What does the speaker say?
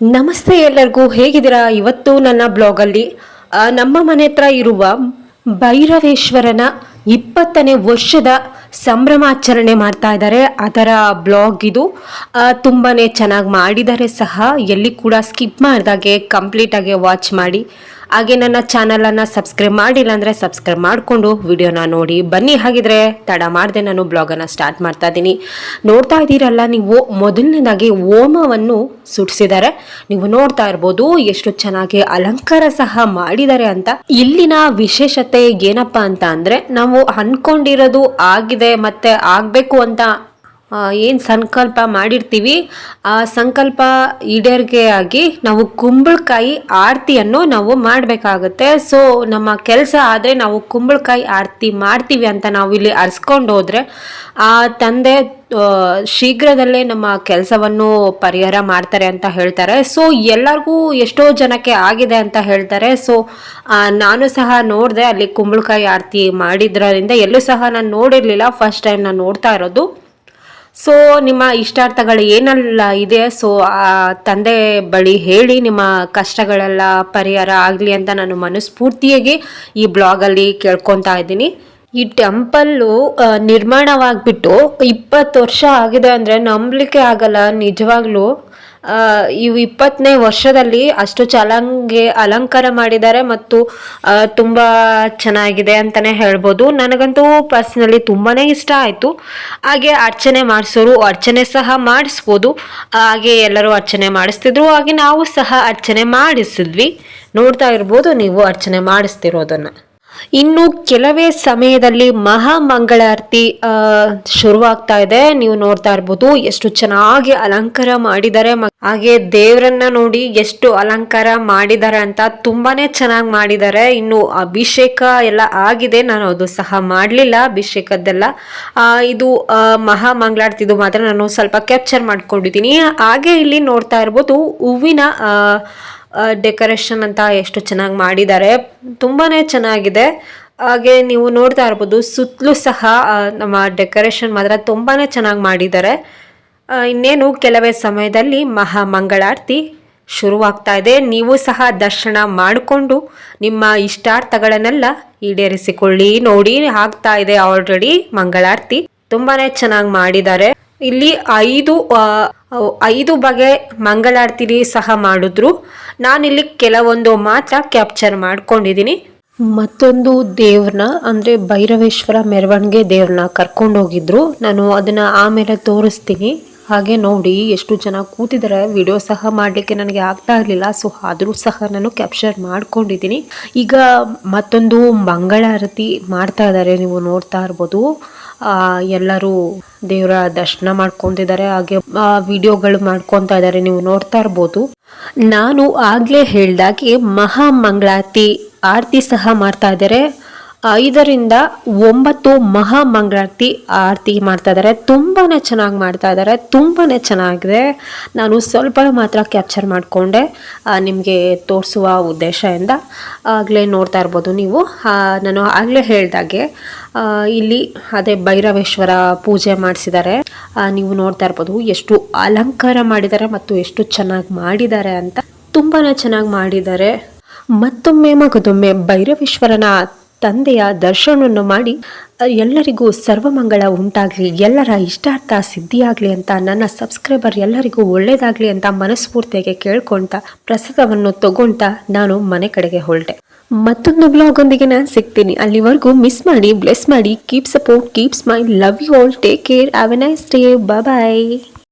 ನಮಸ್ತೆ ಎಲ್ಲರಿಗೂ ಹೇಗಿದ್ದೀರಾ? ಇವತ್ತು ನನ್ನ ಬ್ಲಾಗಲ್ಲಿ ನಮ್ಮ ಮನೆ ಹತ್ರ ಇರುವ ಭೈರವೇಶ್ವರನ ಇಪ್ಪತ್ತನೇ ವರ್ಷದ ಸಂಭ್ರಮಾಚರಣೆ ಮಾಡ್ತಾ ಇದ್ದಾರೆ. ಅದರ ಬ್ಲಾಗ್ ಇದು. ತುಂಬಾ ಚೆನ್ನಾಗಿ ಮಾಡಿದ್ದಾರೆ ಸಹ. ಎಲ್ಲಿ ಕೂಡ ಸ್ಕಿಪ್ ಮಾಡಿದಾಗೆ ಕಂಪ್ಲೀಟಾಗಿ ವಾಚ್ ಮಾಡಿ. ಹಾಗೆ ನನ್ನ ಚಾನಲನ್ನು ಸಬ್ಸ್ಕ್ರೈಬ್ ಮಾಡಿಲ್ಲ ಅಂದರೆ ಸಬ್ಸ್ಕ್ರೈಬ್ ಮಾಡಿಕೊಂಡು ವಿಡಿಯೋನ ನೋಡಿ. ಬನ್ನಿ ಹಾಗಿದ್ರೆ ತಡ ಮಾಡದೆ ನಾನು ಬ್ಲಾಗನ್ನು ಸ್ಟಾರ್ಟ್ ಮಾಡ್ತಾ ಇದ್ದೀನಿ. ನೋಡ್ತಾ ಇದ್ದೀರಲ್ಲ ನೀವು ಮೊದಲನೇದಾಗಿ ಓಮವನ್ನು ಸುಡಿಸಿದ್ದಾರೆ ನೀವು ನೋಡ್ತಾ ಇರ್ಬೋದು ಎಷ್ಟು ಚೆನ್ನಾಗಿ ಅಲಂಕಾರ ಸಹ ಮಾಡಿದ್ದಾರೆ ಅಂತ. ಇಲ್ಲಿನ ವಿಶೇಷತೆ ಏನಪ್ಪಾ ಅಂತ ಅಂದರೆ ನಾವು ಅನ್ಕೊಂಡಿರೋದು ಆಗಿದೆ ಮತ್ತೆ ಆಗಬೇಕು ಅಂತ ಏನು ಸಂಕಲ್ಪ ಮಾಡಿರ್ತೀವಿ, ಆ ಸಂಕಲ್ಪ ಈಡೇರಿಕೆ ಆಗಿ ನಾವು ಕುಂಬಳಕಾಯಿ ಆರತಿಯನ್ನು ನಾವು ಮಾಡಬೇಕಾಗುತ್ತೆ. ಸೊ ನಮ್ಮ ಕೆಲಸ ಆದರೆ ನಾವು ಕುಂಬಳಕಾಯಿ ಆರತಿ ಮಾಡ್ತೀವಿ ಅಂತ ನಾವು ಇಲ್ಲಿ ಅರ್ಸ್ಕೊಂಡು ಹೋದರೆ, ಆ ತಂದೆ ಶೀಘ್ರದಲ್ಲೇ ನಮ್ಮ ಕೆಲಸವನ್ನು ಪರಿಹಾರ ಮಾಡ್ತಾರೆ ಅಂತ ಹೇಳ್ತಾರೆ. ಸೊ ಎಲ್ಲರಿಗೂ ಎಷ್ಟೋ ಜನಕ್ಕೆ ಆಗಿದೆ ಅಂತ ಹೇಳ್ತಾರೆ. ಸೊ ನಾನು ಸಹ ನೋಡಿದೆ ಅಲ್ಲಿ ಕುಂಬಳಕಾಯಿ ಆರತಿ ಮಾಡಿದ್ರಿಂದ ಎಲ್ಲೂ ಸಹ ನಾನು ನೋಡಿರಲಿಲ್ಲ. ಫಸ್ಟ್ ಟೈಮ್ ನಾನು ನೋಡ್ತಾ ಇರೋದು. ಸೊ ನಿಮ್ಮ ಇಷ್ಟಾರ್ಥಗಳು ಏನೆಲ್ಲ ಇದೆ? ಸೊ ಆ ತಂದೆ ಬಳಿ ಹೇಳಿ ನಿಮ್ಮ ಕಷ್ಟಗಳೆಲ್ಲ ಪರಿಹಾರ ಆಗಲಿ ಅಂತ ನಾನು ಮನಸ್ಫೂರ್ತಿಯಾಗಿ ಈ ಬ್ಲಾಗಲ್ಲಿ ಕೇಳ್ಕೊತಾ ಇದ್ದೀನಿ. ಈ ಟೆಂಪಲ್ಲು ನಿರ್ಮಾಣವಾಗಿಬಿಟ್ಟು ಇಪ್ಪತ್ತು ವರ್ಷ ಆಗಿದೆ ಅಂದರೆ ನಂಬಲಿಕ್ಕೆ ಆಗಲ್ಲ. ನಿಜವಾಗ್ಲೂ ಇವು ಇಪ್ಪತ್ತನೇ ವರ್ಷದಲ್ಲಿ ಅಷ್ಟು ಚಲಂಗೆ ಅಲಂಕಾರ ಮಾಡಿದ್ದಾರೆ ಮತ್ತು ತುಂಬ ಚೆನ್ನಾಗಿದೆ ಅಂತಲೇ ಹೇಳ್ಬೋದು. ನನಗಂತೂ ಪರ್ಸ್ನಲಿ ತುಂಬಾ ಇಷ್ಟ ಆಯಿತು. ಹಾಗೆ ಅರ್ಚನೆ ಮಾಡಿಸೋರು ಅರ್ಚನೆ ಸಹ ಮಾಡಿಸ್ಬೋದು. ಹಾಗೆ ಎಲ್ಲರೂ ಅರ್ಚನೆ ಮಾಡಿಸ್ತಿದ್ರು. ಹಾಗೆ ನಾವು ಸಹ ಅರ್ಚನೆ ಮಾಡಿಸಿದ್ವಿ. ನೋಡ್ತಾ ಇರ್ಬೋದು ನೀವು ಅರ್ಚನೆ ಮಾಡಿಸ್ತಿರೋದನ್ನು. ಇನ್ನು ಕೆಲವೇ ಸಮಯದಲ್ಲಿ ಮಹಾ ಮಂಗಳಾರತಿ ಶುರುವಾಗ್ತಾ ಇದೆ. ನೀವು ನೋಡ್ತಾ ಇರ್ಬೋದು ಎಷ್ಟು ಚೆನ್ನಾಗಿ ಅಲಂಕಾರ ಮಾಡಿದ್ದಾರೆ. ಹಾಗೆ ದೇವರನ್ನ ನೋಡಿ ಎಷ್ಟು ಅಲಂಕಾರ ಮಾಡಿದ್ದಾರೆ ಅಂತ ತುಂಬಾನೇ ಚೆನ್ನಾಗಿ ಮಾಡಿದ್ದಾರೆ. ಇನ್ನು ಅಭಿಷೇಕ ಎಲ್ಲ ಆಗಿದೆ. ನಾನು ಅದು ಸಹ ಮಾಡಲಿಲ್ಲ ಅಭಿಷೇಕದ್ದೆಲ್ಲ. ಇದು ಮಹಾ ಮಂಗಳಾರತಿದು ಮಾತ್ರ ನಾನು ಸ್ವಲ್ಪ ಕ್ಯಾಪ್ಚರ್ ಮಾಡ್ಕೊಂಡಿದ್ದೀನಿ. ಹಾಗೆ ಇಲ್ಲಿ ನೋಡ್ತಾ ಇರ್ಬೋದು ಹೂವಿನ ಡೆಕೋರೇಷನ್ ಅಂತ ಎಷ್ಟು ಚೆನ್ನಾಗಿ ಮಾಡಿದ್ದಾರೆ. ತುಂಬಾ ಚೆನ್ನಾಗಿದೆ. ಹಾಗೆ ನೀವು ನೋಡ್ತಾ ಇರ್ಬೋದು, ಸುತ್ತಲೂ ಸಹ ನಮ್ಮ ಡೆಕೋರೇಷನ್ ಮಾತ್ರ ತುಂಬಾ ಚೆನ್ನಾಗಿ ಮಾಡಿದ್ದಾರೆ. ಇನ್ನೇನು, ಕೆಲವೇ ಸಮಯದಲ್ಲಿ ಮಹಾ ಮಂಗಳಾರತಿ ಶುರುವಾಗ್ತಾ ಇದೆ. ನೀವು ಸಹ ದರ್ಶನ ಮಾಡಿಕೊಂಡು ನಿಮ್ಮ ಇಷ್ಟಾರ್ಥಗಳನ್ನೆಲ್ಲ ಈಡೇರಿಸಿಕೊಳ್ಳಿ. ನೋಡಿ, ಆಗ್ತಾ ಇದೆ ಆಲ್ರೆಡಿ ಮಂಗಳಾರತಿ. ತುಂಬಾನೇ ಚೆನ್ನಾಗಿ ಮಾಡಿದ್ದಾರೆ. ಇಲ್ಲಿ ಐದು ಐದು ಬಗೆ ಮಂಗಳಾರತಿಲಿ ಸಹ ಮಾಡಿದ್ರು. ನಾನಿಲ್ಲಿ ಕೆಲವೊಂದು ಮಾತ್ರ ಕ್ಯಾಪ್ಚರ್ ಮಾಡ್ಕೊಂಡಿದ್ದೀನಿ ಮತ್ತೊಂದು ದೇವ್ರನ್ನ ಅಂದರೆ ಭೈರವೇಶ್ವರ ಮೆರವಣಿಗೆ ದೇವ್ರನ್ನ ಕರ್ಕೊಂಡೋಗಿದ್ರು. ನಾನು ಅದನ್ನು ಆಮೇಲೆ ತೋರಿಸ್ತೀನಿ. ಹಾಗೆ ನೋಡಿ ಎಷ್ಟು ಜನ ಕೂತಿದ್ದಾರೆ ವಿಡಿಯೋ ಸಹ ಮಾಡಲಿಕ್ಕೆ ನನಗೆ ಆಗ್ತಾ ಇರಲಿಲ್ಲ. ಸೊ ಆದರೂ ಸಹ ನಾನು ಕ್ಯಾಪ್ಚರ್ ಮಾಡ್ಕೊಂಡಿದ್ದೀನಿ. ಈಗ ಮತ್ತೊಂದು ಮಂಗಳಾರತಿ ಮಾಡ್ತಾ ಇದ್ದಾರೆ. ನೀವು ನೋಡ್ತಾ ಇರ್ಬೋದು. ಎಲ್ಲರೂ ದೇವರ ದರ್ಶನ ಮಾಡ್ಕೊತಿದ್ದಾರೆ ಹಾಗೆ ವಿಡಿಯೋಗಳು ಮಾಡ್ಕೊತಾ ಇದ್ದಾರೆ. ನೀವು ನೋಡ್ತಾ ಇರ್ಬೋದು. ನಾನು ಆಗ್ಲೇ ಹೇಳ್ದಾಗೆ ಮಹಾ ಮಂಗಳಾರತಿ ಆರತಿ ಸಹ ಮಾಡ್ತಾ ಇದ್ದಾರೆ. ಐದರಿಂದ ಒಂಬತ್ತು ಮಹಾ ಮಂಗಳಾರತಿ ಆರತಿ ಮಾಡ್ತಾ ಇದ್ದಾರೆ ತುಂಬಾ ಚೆನ್ನಾಗಿ ಮಾಡ್ತಾ ಇದ್ದಾರೆ ತುಂಬಾ ಚೆನ್ನಾಗಿದೆ. ನಾನು ಸ್ವಲ್ಪ ಮಾತ್ರ ಕ್ಯಾಪ್ಚರ್ ಮಾಡಿಕೊಂಡೆ. ನಿಮಗೆ ತೋರಿಸುವ ಉದ್ದೇಶದಿಂದ ಆಗಲೇ ನೋಡ್ತಾ ಇರ್ಬೋದು ನೀವು. ನಾನು ಆಗಲೇ ಹೇಳ್ದಾಗೆ ಇಲ್ಲಿ ಅದೇ ಭೈರವೇಶ್ವರ ಪೂಜೆ ಮಾಡಿಸಿದ್ದಾರೆ. ನೀವು ನೋಡ್ತಾ ಇರ್ಬೋದು ಎಷ್ಟು ಅಲಂಕಾರ ಮಾಡಿದ್ದಾರೆ ಮತ್ತು ಎಷ್ಟು ಚೆನ್ನಾಗಿ ಮಾಡಿದ್ದಾರೆ ಅಂತ. ತುಂಬಾ ಚೆನ್ನಾಗಿ ಮಾಡಿದ್ದಾರೆ. ಮತ್ತೊಮ್ಮೆ ಮಗದೊಮ್ಮೆ ಭೈರವೇಶ್ವರನ ತಂದೆಯ ದರ್ಶನವನ್ನು ಮಾಡಿ ಎಲ್ಲರಿಗೂ ಸರ್ವಮಂಗಳ ಉಂಟಾಗಲಿ, ಎಲ್ಲರ ಇಷ್ಟಾರ್ಥ ಸಿದ್ಧಿಯಾಗಲಿ ಅಂತ, ನನ್ನ ಸಬ್ಸ್ಕ್ರೈಬರ್ ಎಲ್ಲರಿಗೂ ಒಳ್ಳೇದಾಗಲಿ ಅಂತ ಮನಸ್ಫೂರ್ತಿಯಾಗಿ ಕೇಳ್ಕೊಂತ ಪ್ರಸಾದವನ್ನು ತಗೊಂತ ನಾನು ಮನೆ ಕಡೆಗೆ ಹೊರಟೆ. ಮತ್ತೊಂದು ಬ್ಲಾಗ್ ಒಂದಿಗೆ ನಾನು ಸಿಗ್ತೀನಿ. ಅಲ್ಲಿವರೆಗೂ ಮಿಸ್ ಮಾಡಿ ಬ್ಲೆಸ್ ಮಾಡಿ keep support keep smile love you all take care have a nice day bye